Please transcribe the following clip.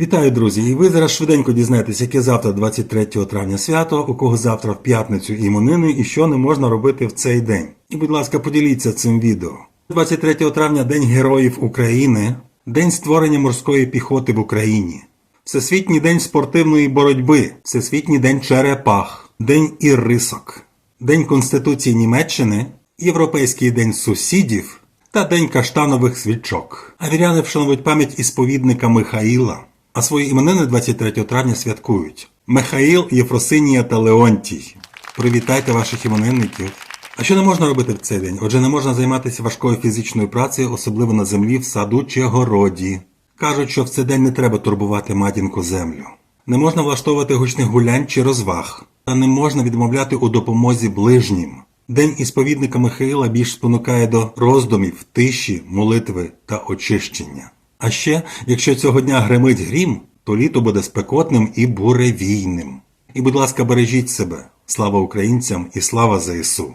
Вітаю, друзі! І ви зараз швиденько дізнаєтесь, яке завтра 23 травня свято, у кого завтра в п'ятницю іменини і що не можна робити в цей день. І, будь ласка, поділіться цим відео. 23 травня День Героїв України, День створення морської піхоти в Україні, Всесвітній день спортивної боротьби, Всесвітній день черепах, День ірисок, День Конституції Німеччини, Європейський день сусідів та День каштанових свічок. А віряни вшанують пам'ять ісповідника Михаїла, а свої іменини 23 травня святкують. Михаїл, Єфросинія та Леонтій. Привітайте ваших іменинників. А що не можна робити в цей день? Отже, не можна займатися важкою фізичною працею, особливо на землі, в саду чи городі. Кажуть, що в цей день не треба турбувати матінку землю. Не можна влаштовувати гучних гулянь чи розваг, та не можна відмовляти у допомозі ближнім. День ісповідника Михаїла більш спонукає до роздумів, тиші, молитви та очищення. А ще, якщо цього дня гримить грім, то літо буде спекотним і буревійним. І, будь ласка, бережіть себе. Слава українцям і слава ЗСУ!